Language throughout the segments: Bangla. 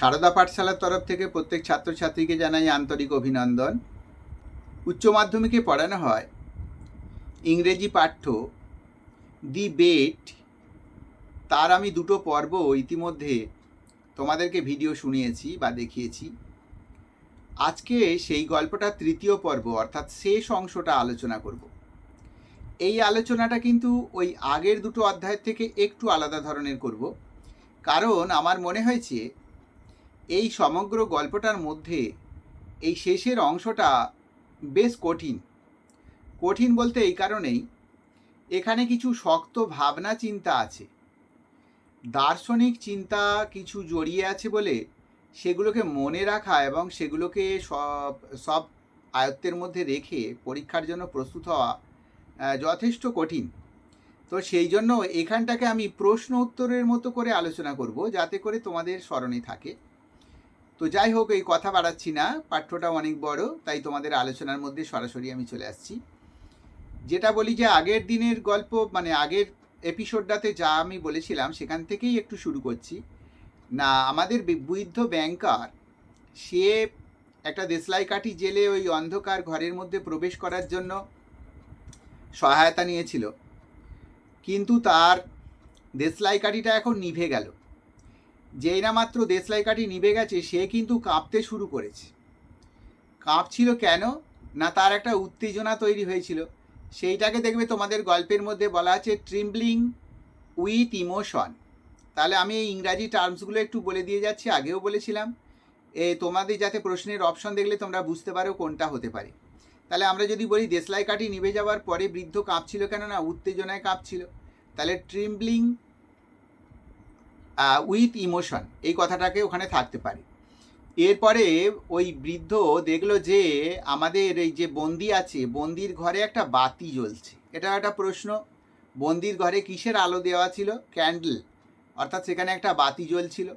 সারদা পাঠশালার তরফ থেকে প্রত্যেক ছাত্রছাত্রীকে জানাই আন্তরিক অভিনন্দন। উচ্চ মাধ্যমিকে পড়ানো হয়। ইংরেজি পাঠ্য, দি বেট, তার আমি দুটো পর্ব ইতিমধ্যে তোমাদেরকে ভিডিও শুনিয়েছি বা দেখিয়েছি। আজকে সেই গল্পটার তৃতীয় পর্ব, অর্থাৎ শেষ অংশটা আলোচনা করব। এই আলোচনাটা কিন্তু ওই আগের দুটো অধ্যায়ের থেকে একটু আলাদা ধরনের করব। কারণ আমার মনে হয়েছে এই সমগ্র গল্পটার মধ্যে এই শেষের অংশটা বেশ কঠিন। কঠিন বলতে এই কারণেই এখানে কিছু শক্ত ভাবনা চিন্তা আছে। দার্শনিক চিন্তা কিছু জড়িয়ে আছে বলে সেগুলোকে মনে রাখা এবং সেগুলোকে সব সব আয়ত্তের মধ্যে রেখে পরীক্ষার জন্য প্রস্তুত হওয়া যথেষ্ট কঠিন। তো সেই জন্য এখানটাকে আমি প্রশ্ন উত্তরের মতো করে আলোচনা করব, যাতে করে তোমাদের স্মরণে থাকে। তো যাই হোক, এই কথা বাড়াচ্ছি না। পাঠ্যটা অনেক বড়, তাই তোমাদের আলোচনার মধ্যে সরাসরি আমি চলে আসছি। যেটা বলি যে, আগের দিনের গল্প মানে আগের এপিসোডটাতে যা আমি বলেছিলাম, সেখান থেকেই একটু শুরু করছি। না, আমাদের বৃদ্ধ ব্যাংকার সে একটা দেশলাই কাঠি জেলে ওই অন্ধকার ঘরের মধ্যে প্রবেশ করার জন্য সহায়তা নিয়েছিল। কিন্তু তার দেশলাই কাঠিটা এখন নিভে গেল। যেই না মাত্র দেশলাই কাঠি নিভে গেছে, সে কিন্তু কাঁপতে শুরু করেছে। কাঁপছিল কেন? না তার একটা উত্তেজনা তৈরি হয়েছিল। সেইটাকে দেখবে তোমাদের গল্পের মধ্যে বলা আছে ট্রিম্বলিং উইথ ইমোশন তাহলে আমি এই ইংরাজি টার্মসগুলো একটু বলে দিয়ে যাচ্ছি, আগেও বলেছিলাম। এ, তোমাদের যাতে প্রশ্নের অপশন দেখলে তোমরা বুঝতে পারো কোনটা হতে পারে। তাহলে আমরা যদি বলি দেশলাই কাঠি নিভে যাওয়ার পরে বৃদ্ধ কাঁপছিল কেন? না, উত্তেজনায় কাঁপছিল। তাহলে ট্রিম্বলিং উইথ ইমোশন এই কথাটাকে ওখানে থাকতে পারে। এরপরে ওই বৃদ্ধ দেখল যে আমাদের এই যে বন্দি আছে, বন্দির ঘরে একটা বাতি জ্বলছে। এটা একটা প্রশ্ন, বন্দির ঘরে কিসের আলো দেওয়া ছিল? ক্যান্ডেল অর্থাৎ সেখানে একটা বাতি জ্বলছিল।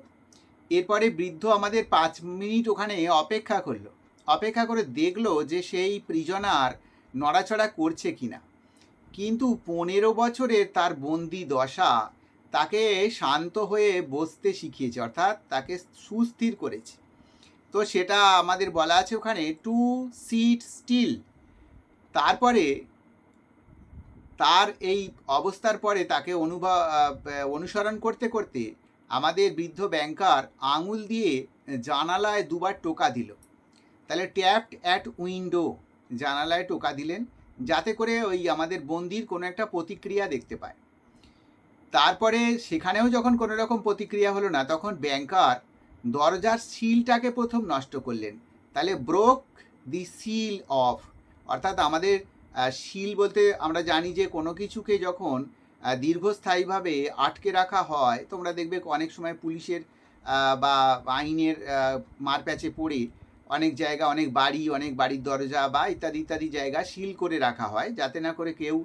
এরপরে বৃদ্ধ আমাদের পাঁচ মিনিট ওখানে অপেক্ষা করল। অপেক্ষা করে দেখল যে সেই প্রিজনার নড়াচড়া করছে কিনা। কিন্তু পনেরো বছরের তার বন্দি দশা তাকে শান্ত হয়ে বসতে শিখিয়েছে, অর্থাৎ তাকে সুস্থির করেছে। তো সেটা আমাদের বলা আছে ওখানে টু সিট স্টিল তারপরে তার এই অবস্থার পরে তাকে অনুভব অনুসরণ করতে করতে আমাদের বৃদ্ধ ব্যাংকার আঙুল দিয়ে জানালায় দুবার টোকা দিল। তাহলে ট্যাপড অ্যাট উইন্ডো জানালায় টোকা দিলেন, যাতে করে ওই আমাদের বন্দির কোনো একটা প্রতিক্রিয়া দেখতে পায়। তারপরে সেখানেও যখন কোনো রকম প্রতিক্রিয়া হলো না, তখন ব্যাংকার দরজার সিলটাকে প্রথম নষ্ট করলেন। তাহলে ব্রোক দি সিল অফ অর্থাৎ আমাদের সিল বলতে আমরা জানি যে কোনো কিছুকে যখন দীর্ঘস্থায়ীভাবে আটকে রাখা হয়, তোমরা দেখবে অনেক সময় পুলিশের বা আইনের মারপ্যাচে পড়ে অনেক জায়গা, অনেক বাড়ি, অনেক বাড়ির দরজা বা ইত্যাদি ইত্যাদি জায়গা সিল করে রাখা হয়। যাতে না করে কেউ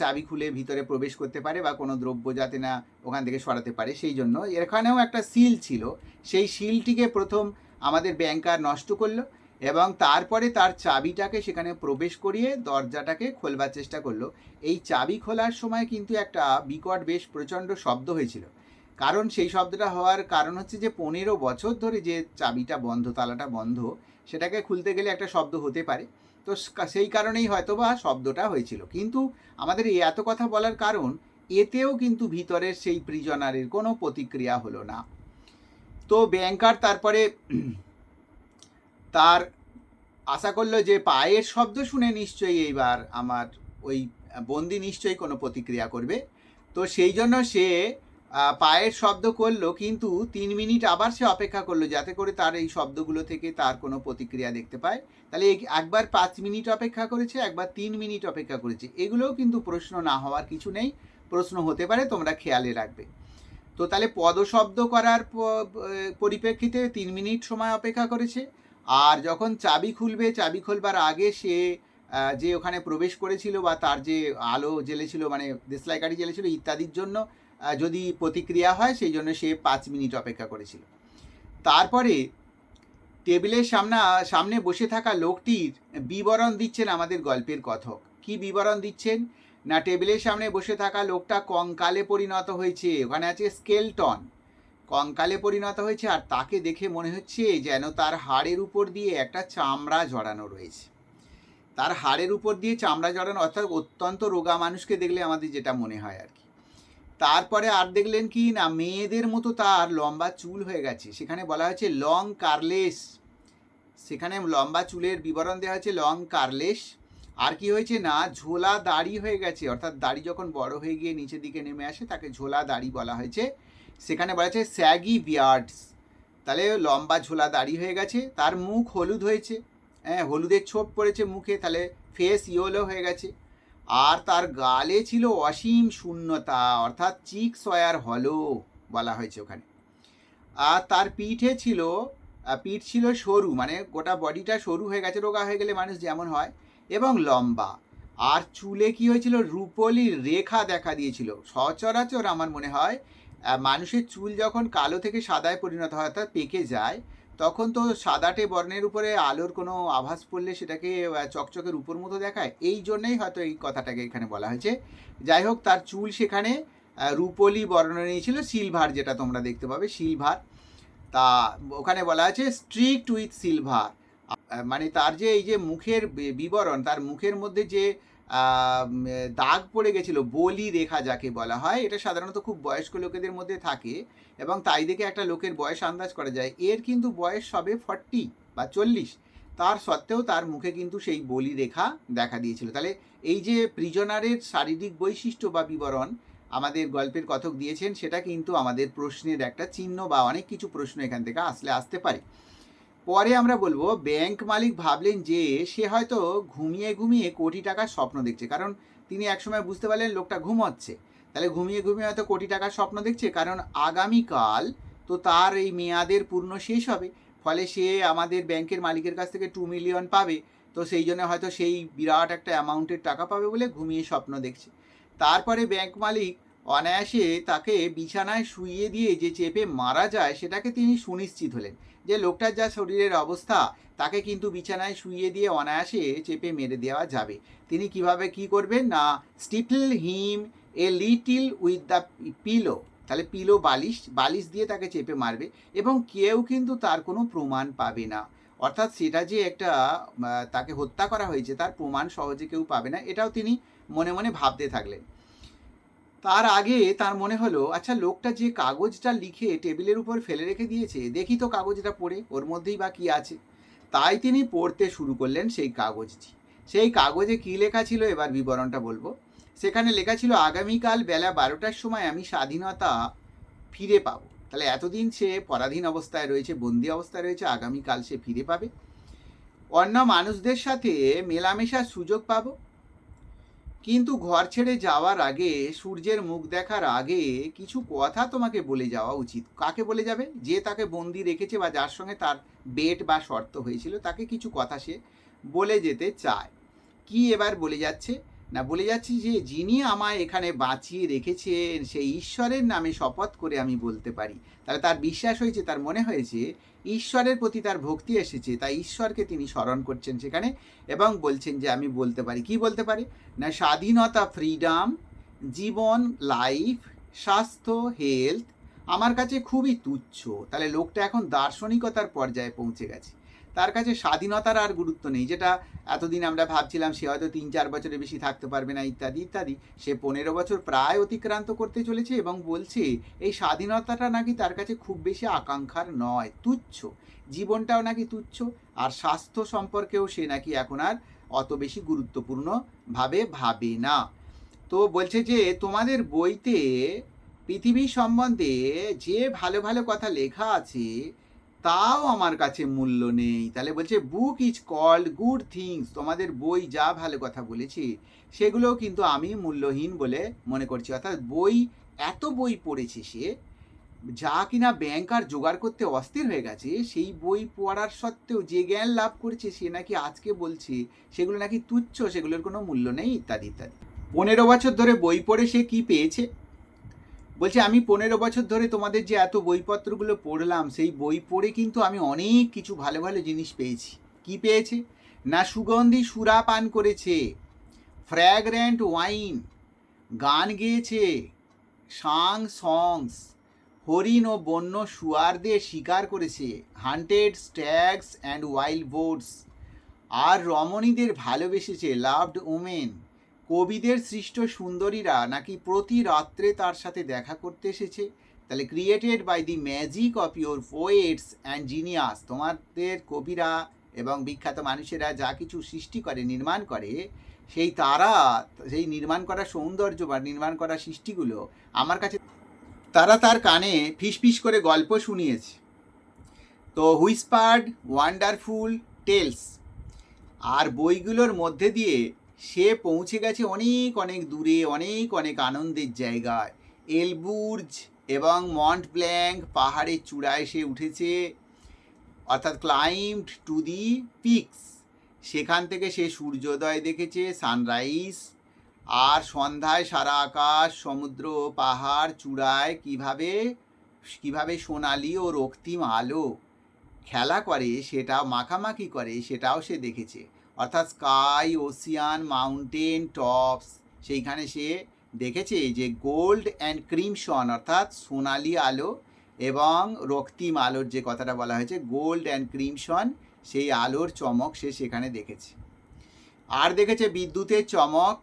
চাবি খুলে ভিতরে প্রবেশ করতে পারে বা কোনো দ্রব্য যাতে না ওখান থেকে সরাতে পারে, সেই জন্য। এখানেও একটা সিল ছিল। সেই সিলটিকে প্রথম আমাদের ব্যাংকার নষ্ট করল এবং তারপরে তার চাবিটাকে সেখানে প্রবেশ করিয়ে দরজাটাকে খোলবার চেষ্টা করল। এই চাবি খোলার সময় কিন্তু একটা বিকট বেশ প্রচণ্ড শব্দ হয়েছিল। কারণ সেই শব্দটা হওয়ার কারণ হচ্ছে যে, পনেরো বছর ধরে যে চাবিটা বন্ধ, তালাটা বন্ধ, সেটাকে খুলতে গেলে একটা শব্দ হতে পারে। তো সেই কারণেই হয়তো বা শব্দটা হয়েছিল। কিন্তু আমাদের এই এত কথা বলার কারণ, এতেও কিন্তু ভিতরের সেই প্রিজনারের কোনো প্রতিক্রিয়া হলো না। তো ব্যাংকার তারপরে তার আশা করল যে পায়ের শব্দ শুনে নিশ্চয়ই এইবার আমার ওই বন্দি নিশ্চয়ই কোনো প্রতিক্রিয়া করবে। তো সেই জন্য সে পায়ের শব্দ করল, কিন্তু তিন মিনিট আবার সে অপেক্ষা করল যাতে করে তার এই শব্দগুলো থেকে তার কোনো প্রতিক্রিয়া দেখতে পায়। তাহলে একবার পাঁচ মিনিট অপেক্ষা করেছে, একবার তিন মিনিট অপেক্ষা করেছে। এগুলোও কিন্তু প্রশ্ন না হওয়ার কিছু নেই, প্রশ্ন হতে পারে, তোমরা খেয়ালে রাখবে। তো তাহলে পদশব্দ করার পরিপ্রেক্ষিতে তিন মিনিট সময় অপেক্ষা করেছে। আর যখন চাবি খুলবে, চাবি খোলবার আগে সে যে ওখানে প্রবেশ করেছিল বা তার যে আলো জ্বেলেছিল মানে দেশলাই গাড়ি জ্বেলেছিল ইত্যাদির জন্য যদি প্রতিক্রিয়া হয়, সেই জন্য সে পাঁচ মিনিট অপেক্ষা করেছিল। তারপরে টেবিলের সামনে সামনে বসে থাকা লোকটির বিবরণ দিচ্ছেন আমাদের গল্পের কথক। কি বিবরণ দিচ্ছেন? না, টেবিলের সামনে বসে থাকা লোকটা কঙ্কালে পরিণত হয়েছে। ওখানে আছে স্কেলটন। কঙ্কালে পরিণত হয়েছে আর তাকে দেখে মনে হচ্ছে যেন তার হাড়ের উপর দিয়ে একটা চামড়া জড়ানো রয়েছে। তার হাড়ের উপর দিয়ে চামড়া জড়ানো অর্থাৎ অত্যন্ত রোগা মানুষকে দেখলে আমাদের যেটা মনে হয় আর কি। তারপরে আর দেখলেন কি না, মেয়েদের মতো তার লম্বা চুল হয়ে গেছে। সেখানে বলা হয়েছে লং কার্লেস। সেখানে লম্বা চুলের বিবরণ দেওয়া হয়েছে লং কার্লেস। আর কি হয়েছে না, ঝোলা দাড়ি হয়ে গেছে। অর্থাৎ দাড়ি যখন বড় হয়ে গিয়ে নিচের দিকে নেমে আসে, তাকে ঝোলা দাড়ি বলা হয়েছে। সেখানে বলা হয়েছে স্যাগি বিয়ার্ডস। তাহলে লম্বা ঝোলা দাড়ি হয়ে গেছে, তার মুখ হলুদ হয়েছে। হ্যাঁ হলুদের ছোপ পড়েছে মুখে, তাহলে ফেস ইয়েলো হয়ে গেছে। আর তার গালে ছিল অসীম শূন্যতা, অর্থাৎ চিক সয়ার হলো বলা হয়েছে ওখানে। আর তার পিঠে ছিল পিঠ ছিল সরু মানে গোটা বডিটা সরু হয়ে গেছে, রোগা হয়ে গেলে মানুষ যেমন হয়, এবং লম্বা। আর চুলে কি হয়েছিল? রূপলি রেখা দেখা দিয়েছিল। সচরাচর আমার মনে হয় মানুষের চুল যখন কালো থেকে সাদায় পরিণত হয়, অর্থাৎ পেকে যায় তখন তো সাদাটে বর্ণের উপরে আলোর কোনো আভাস পড়লে সেটাকে চকচকের উপর মতো দেখায়। এই জন্যেই হয়তো এই কথাটাকে এখানে বলা হয়েছে। যাই হোক, তার চুল সেখানে রূপলি বর্ণ নিয়েছিল, সিলভার যেটা তোমরা দেখতে পাবে, সিলভার। তা ওখানে বলা আছে স্ট্রিক্ট উইথ সিলভার মানে তার যে এই যে মুখের বিবরণ, তার মুখের মধ্যে যে দাগ পড়ে গেছিল, বলি রেখা যাকে বলা হয়, এটা সাধারণত খুব বয়স্ক লোকেদের মধ্যে থাকে এবং তাই দেখে একটা লোকের বয়স আন্দাজ করা যায়। এর কিন্তু বয়স সবে ফর্টি বা চল্লিশ। তার সত্ত্বেও তার মুখে কিন্তু সেই বলি রেখা দেখা দিয়েছিল। তাহলে এই যে প্রিজনারের শারীরিক বৈশিষ্ট্য বা বিবরণ আমাদের গল্পের কথক দিয়েছেন, সেটা কিন্তু আমাদের প্রশ্নের একটা চিহ্ন বা অনেক কিছু প্রশ্ন এখান থেকে আসলে আসতে পারে। পরে আমরা বলব ব্যাংক মালিক ভাবলেন যে সে হয়তো ঘুমিয়ে ঘুমিয়ে কোটি টাকার স্বপ্ন দেখছে। কারণ তিনি একসময় বুঝতে পারলেন লোকটা ঘুমোচ্ছে। তাহলে ঘুমিয়ে ঘুমিয়ে হয়তো কোটি টাকার স্বপ্ন দেখছে। কারণ আগামীকাল তো তার এই মেয়াদের পূর্ণ শেষ হবে। ফলে সে আমাদের ব্যাংকের মালিকের কাছ থেকে টু মিলিয়ন পাবে। তো সেই জন্য হয়তো সেই বিরাট একটা অ্যামাউন্টের টাকা পাবে বলে ঘুমিয়ে স্বপ্ন দেখছে। তারপরে ব্যাংক মালিক অনায়াসে তাকে বিছানায় শুইয়ে দিয়ে যে চেপে মারা যায়, সেটাকে তিনি সুনিশ্চিত হলেন যে লোকটার যা শরীরের অবস্থা, তাকে কিন্তু বিছানায় শুইয়ে দিয়ে অনায়াসে চেপে মেরে দেওয়া যাবে। তিনি কীভাবে কি করবেন? না steeple him a little with the pillow, তাহলে পিলো বালিশ বালিশ দিয়ে তাকে চেপে মারবে এবং কেউ কিন্তু তার কোনো প্রমাণ পাবে না। অর্থাৎ সেটা যে একটা তাকে হত্যা করা হয়েছে, তার প্রমাণ সহজে কেউ পাবে না, এটাও তিনি মনে মনে ভাবতে থাকলেন। তার আগে তার মনে হলো আচ্ছা লোকটা যে কাগজটা লিখে টেবিলের উপর ফেলে রেখে দিয়েছে, দেখি তো কাগজটা পড়ে, ওর মধ্যেই বা কি আছে? তাই তিনি পড়তে শুরু করলেন সেই কাগজটি। সেই কাগজে কি লেখা ছিল এবার বিবরণটা বলব। সেখানে লেখা ছিল, আগামীকাল বেলা বারোটার সময় আমি স্বাধীনতা ফিরে পাবো। তাহলে এতদিন সে পরাধীন অবস্থায় রয়েছে, বন্দি অবস্থায় রয়েছে, আগামীকাল সে ফিরে পাবে। অন্য মানুষদের সাথে মেলামেশার সুযোগ পাবো। কিন্তু ঘর ছেড়ে যাওয়ার আগে সূর্যের মুখ দেখার আগে কিছু কথা তোমাকে বলে যাওয়া উচিত। কাকে বলে যাবে? যে তাকে বন্দি রেখেছে বা যার সঙ্গে তার বেট বা শর্ত হয়েছিল, তাকে কিছু কথা সে বলে যেতে চায়। কি এবার বলে যাচ্ছে? না, বলে যাচ্ছি যে যিনি আমায় এখানে বাঁচিয়ে রেখেছেন, সেই ঈশ্বরের নামে শপথ করে আমি বলতে পারি। তাহলে তার বিশ্বাস হয়েছে, তার মনে হয়েছে, ঈশ্বরের প্রতি তার ভক্তি এসেছে, তাই ঈশ্বরকে তিনি স্মরণ করছেন সেখানে এবং বলছেন যে আমি বলতে পারি। কি বলতে পারি? না, স্বাধীনতা, ফ্রিডম, জীবন, লাইফ, স্বাস্থ্য, হেলথ, আমার কাছে খুবই তুচ্ছ। তাহলে লোকটা এখন দার্শনিকতার পর্যায়ে পৌঁছে গেছে। তার কাছে স্বাধীনতার আর গুরুত্ব নেই। যেটা এতদিন আমরা ভাবছিলাম, সে হয়তো তিন চার বছরের বেশি থাকতে পারবে না, ইত্যাদি ইত্যাদি। সে পনেরো বছর প্রায় অতিক্রান্ত করতে চলেছে এবং বলছে, এই স্বাধীনতাটা নাকি তার কাছে খুব বেশি আকাঙ্ক্ষার নয়, তুচ্ছ। জীবনটাও নাকি তুচ্ছ, আর স্বাস্থ্য সম্পর্কেও সে নাকি এখন আর অত বেশি গুরুত্বপূর্ণভাবে ভাবে না। তো বলছে যে, তোমাদের বইতে পৃথিবী সম্বন্ধে যে ভালো ভালো কথা লেখা আছে তাও আমার কাছে মূল্য নেই। তাহলে বলছে book is called good things তোমাদের বই যা ভালো কথা বলেছি, সেগুলোও কিন্তু আমি মূল্যহীন বলে মনে করছি। অর্থাৎ বই, এত বই পড়েছে সে, যা কিনা ব্যাংক আর জোগাড় করতে অস্থির হয়ে গেছে, সেই বই পড়ার সত্ত্বেও যে জ্ঞান লাভ করেছে, সে নাকি আজকে বলছে, সেগুলো নাকি তুচ্ছ, সেগুলোর কোনো মূল্য নেই, ইত্যাদি ইত্যাদি। পনেরো বছর ধরে বই পড়ে সে কি পেয়েছে? বলছে, আমি পনেরো বছর ধরে তোমাদের যে এত বইপত্রগুলো পড়লাম, সেই বই পড়ে কিন্তু আমি অনেক কিছু ভালো ভালো জিনিস পেয়েছি। কি পেয়েছে? না সুগন্ধি সুরা পান করেছে, ফ্র্যাগ্রেন্ট ওয়াইন, গান গেয়েছে, সাং সংস, হরিণ ও বন্য শুয়ারদের শিকার করেছে, hunted stags and wild boards আর রমণীদের ভালোবেসেছে, লাভড ওমেন। কবিদের সৃষ্ট সুন্দরীরা নাকি প্রতি রাত্রে তার সাথে দেখা করতে এসেছে? তাহলে created by the magic of your poets and genius তোমাদের কবিরা এবং বিখ্যাত মানুষেরা যা কিছু সৃষ্টি করে, নির্মাণ করে, সেই তারা, সেই নির্মাণ করা সৌন্দর্য বা নির্মাণ করা সৃষ্টিগুলো আমার কাছে তারা তার কানে ফিসফিস করে গল্প শুনিয়েছে। তো হুইসপার্ড ওয়ান্ডারফুল টেলস আর বইগুলোর মধ্যে দিয়ে সে পৌঁছে গেছে অনেক অনেক দূরে, অনেক অনেক আনন্দের জায়গায়। এলবুর্জ এবং মন্ট ব্ল্যাঙ্ক পাহাড়ের চূড়ায় সে উঠেছে, অর্থাৎ ক্লাইম্বড টু দি পিকস সেখান থেকে সে সূর্যোদয় দেখেছে সানরাইজ আর সন্ধ্যায় সারা আকাশ, সমুদ্র পাহাড় চূড়ায় কীভাবে কীভাবে সোনালি ও রক্তিম আলো খেলা করে সেটা মাখামাখি করে, সেটাও সে দেখেছে। অর্থাৎ স্কাই, ওসিয়ান, মাউন্টেন, টপস। সেইখানে সে দেখেছে যে গোল্ড অ্যান্ড ক্রিমসন অর্থাৎ সোনালি আলো এবং রক্তিম আলোর যে কথাটা বলা হয়েছে, গোল্ড অ্যান্ড ক্রিমসন সেই আলোর চমক সে সেখানে দেখেছে। আর দেখেছে বিদ্যুতের চমক,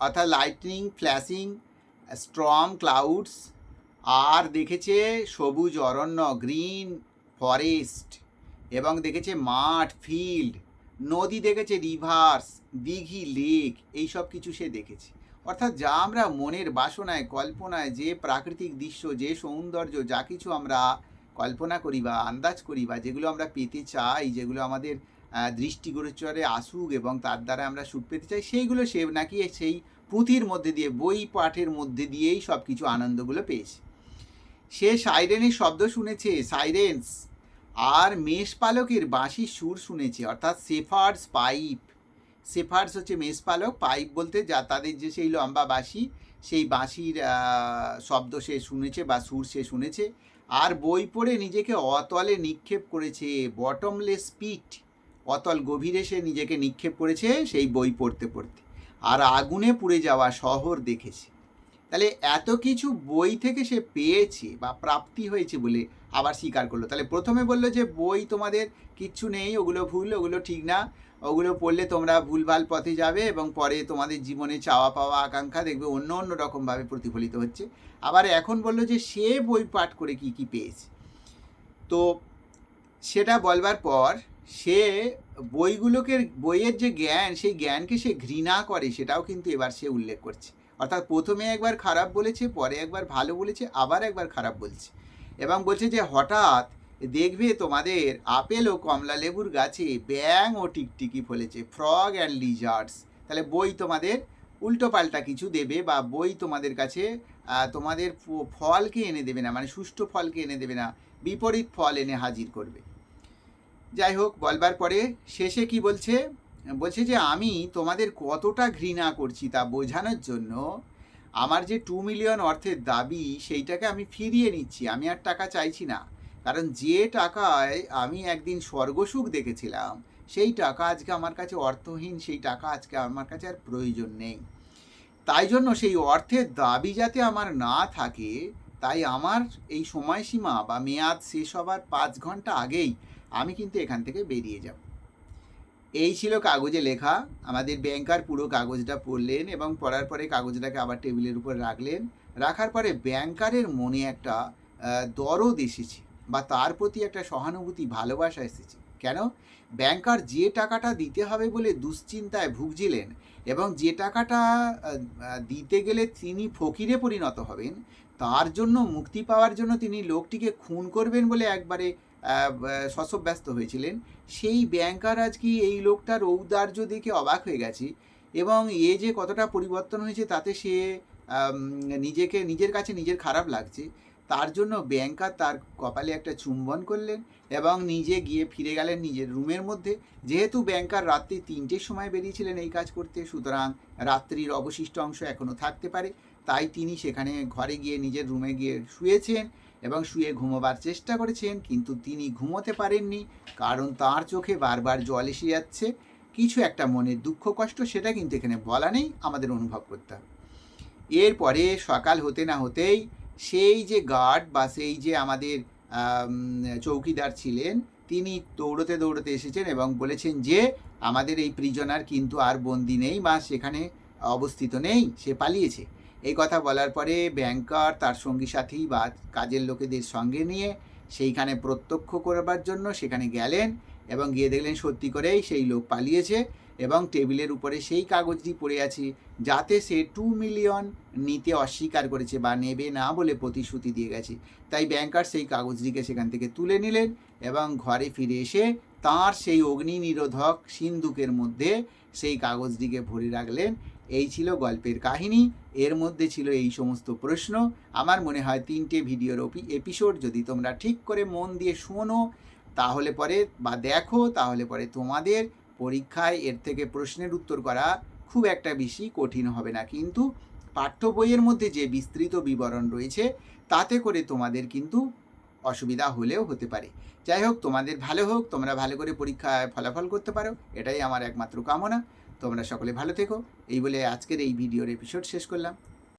অর্থাৎ লাইটনিং ফ্ল্যাশিং স্ট্রং ক্লাউডস আর দেখেছে সবুজ অরণ্য গ্রিন ফরেস্ট এবং দেখেছে মাঠ ফিল্ড নদী দেখেছে রিভার্স দিঘি লেক এইসব কিছু সে দেখেছে। অর্থাৎ যা আমরা মনের বাসনায়, কল্পনায়, যে প্রাকৃতিক দৃশ্য, যে সৌন্দর্য, যা কিছু আমরা কল্পনা করি বা আন্দাজ করি বা যেগুলো আমরা পেতে চাই, যেগুলো আমাদের দৃষ্টিগোচরে আসুক এবং তার দ্বারা আমরা সুখ পেতে চাই, সেইগুলো সে নাকি সেই পুঁথির মধ্যে দিয়ে, বই পাঠের মধ্যে দিয়েই সব কিছু আনন্দগুলো পেয়েছে। সে সাইরেনের শব্দ শুনেছে সাইরেন্স আর মেষপালকের বাঁশির সুর শুনেছে, অর্থাৎ সেফার্স পাইপ। সেফার্স হচ্ছে মেষপালক, পাইপ বলতে যা তাদের যে সেই লম্বা বাঁশি, সেই বাঁশির শব্দ সে শুনেছে বা সুর সে শুনেছে। আর বই পড়ে নিজেকে অতলে নিক্ষেপ করেছে, বটমলেস পিট অতল গভীরে সে নিজেকে নিক্ষেপ করেছে, সেই বই পড়তে পড়তে। আর আগুনে পুড়ে যাওয়া শহর দেখেছে। তাহলে এত কিছু বই থেকে সে পেয়েছে বা প্রাপ্তি হয়েছে বলে আবার স্বীকার করল। তাহলে প্রথমে বলল যে, বই তোমাদের কিচ্ছু নেই, ওগুলো ভুল, ওগুলো ঠিক না। ওগুলো পড়লে তোমরা ভুলভাল পথে যাবে এবং পরে তোমাদের জীবনে চাওয়া পাওয়া আকাঙ্ক্ষা দেখবে, অন্য অন্য রকমভাবে প্রতিফলিত হচ্ছে। আবার এখন বলল যে, সে বই পাঠ করে কি কি পেয়েছে? তো সেটা বলবার পর সে বইগুলোকে, বইয়ের যে জ্ঞান, সেই জ্ঞানকে সে ঘৃণা করে, সেটাও কিন্তু এবার সে উল্লেখ করছে। অর্থাৎ প্রথমে একবার খারাপ বলেছে, পরে একবার ভালো বলেছে, আবার একবার খারাপ বলছে। এবং বলছে যে হঠাৎ দেখবে তোমাদের আপেল ও কমলা লেবুর গাছে ব্যাং ও টিকটিকি ফলেছে, ফ্রগ অ্যান্ড লিজার্ডস। তাহলে বই তোমাদের উল্টো পাল্টা কিছু দেবে বা বই তোমাদের কাছে তোমাদের ফলকে এনে দেবে না মানে সুষ্ঠু ফলকে এনে দেবে না, বিপরীত ফল এনে হাজির করবে। যাই হোক, বলবার পরে শেষে কি বলছে? বলছে যে আমি তোমাদের কতটা ঘৃণা করছি তা বোঝানোর জন্য আমার যে টু মিলিয়ন অর্থের দাবি, সেইটাকে আমি ফিরিয়ে নিচ্ছি, আমি আর টাকা চাইছি না। কারণ যে টাকায় আমি একদিন স্বর্গসুখ দেখেছিলাম, সেই টাকা আজকে আমার কাছে অর্থহীন, সেই টাকা আজকে আমার কাছে আর প্রয়োজন নেই। তাই জন্য সেই অর্থের দাবি যাতে আমার না থাকে, তাই আমার এই সময়সীমা বা মেয়াদ শেষ হবার পাঁচ ঘণ্টা আগেই আমি কিন্তু এখান থেকে বেরিয়ে যাব। এই ছিল কাগজে লেখা। আমাদের ব্যাংকার পুরো কাগজটা পড়লেন এবং পড়ার পরে কাগজটাকে আবার টেবিলের উপর রাখলেন। রাখার পরে ব্যাংকারের মনে একটা দরদ এসেছে বা তার প্রতি একটা সহানুভূতি, ভালোবাসা এসেছে। কেন? ব্যাংকার যে টাকাটা দিতে হবে বলে দুশ্চিন্তায় ভুগছিলেন এবং যে টাকাটা দিতে গেলে তিনি ফকিরে পরিণত হবেন, তার জন্য মুক্তি পাওয়ার জন্য তিনি লোকটিকে খুন করবেন বলে একবারে শশব হয়েছিলেন। সেই ব্যাংকার আজ কি এই লোকটার ঔদার্য দেখে অবাক হয়ে গেছে এবং এ যে কতটা পরিবর্তন হয়েছে তাতে সে নিজেকে, নিজের কাছে নিজের খারাপ লাগছে। তার জন্য ব্যাংকার তার কপালে একটা চুম্বন করলেন এবং নিজে গিয়ে ফিরে গেলেন নিজের রুমের মধ্যে। যেহেতু ব্যাংকার রাত্রি তিনটের সময় বেরিয়েছিলেন এই কাজ করতে, সুতরাং রাত্রির অবশিষ্ট অংশ এখনও থাকতে পারে। তাই তিনি সেখানে ঘরে গিয়ে নিজের রুমে গিয়ে শুয়েছেন এবং শুয়ে ঘুমোবার চেষ্টা করেছেন, কিন্তু তিনি ঘুমোতে পারেননি, কারণ তার চোখে বারবার জল এসে যাচ্ছে। কিছু একটা মনের দুঃখ, কষ্ট, সেটা কিন্তু এখানে বলা নেই, আমাদের অনুভব করতে হবে। এরপরে সকাল হতে না হতেই সেই যে গার্ড বা সেই যে আমাদের চৌকিদার ছিলেন, তিনি দৌড়তে দৌড়তে এসেছেন এবং বলেছেন যে, আমাদের এই প্রিজনার কিন্তু আর বন্দি নেই বা সেখানে অবস্থিত নেই, সে পালিয়েছে। এই কথা বলার পরে ব্যাংকার, তার সঙ্গী সাথী বা কাজের লোকেদের সঙ্গে নিয়ে সেইখানে প্রত্যক্ষ করবার জন্য সেখানে গেলেন এবং গিয়ে দেখলেন সত্যি করেই সেই লোক পালিয়েছে এবং টেবিলের উপরে সেই কাগজটি পড়ে আছে যাতে সে টু মিলিয়ন নিতে অস্বীকার করেছে বা নেবে না বলে প্রতিশ্রুতি দিয়ে গেছে। তাই ব্যাংকার সেই কাগজটিকে সেখান থেকে তুলে নিলেন এবং ঘরে ফিরে এসে তার সেই অগ্নি নিরোধক সিন্ধুকের মধ্যে সেই কাগজটিকে ভরে রাখলেন এই ছিল গল্পের কাহিনী। এর মধ্যে ছিল এই সমস্ত প্রশ্ন। আমার মনে হয় তিনটে ভিডিওর এপিসোড যদি তোমরা ঠিক করে মন দিয়ে শোনো, তাহলে পরে বা দেখো, তাহলে পরে তোমাদের পরীক্ষায় এর থেকে প্রশ্নের উত্তর করা খুব একটা বেশি কঠিন হবে না। কিন্তু পাঠ্য বইয়ের মধ্যে যে বিস্তৃত বিবরণ রয়েছে, তাতে করে তোমাদের কিন্তু অসুবিধা হলেও হতে পারে। যাই হোক, তোমাদের ভালো হোক, তোমরা ভালো করে পরীক্ষায় ফলাফল করতে পারো। এটাই আমার একমাত্র কামনা। তোমরা সকলে ভালো থেকো। এই বলে আজকের এই ভিডিওর এপিসোড শেষ করলাম।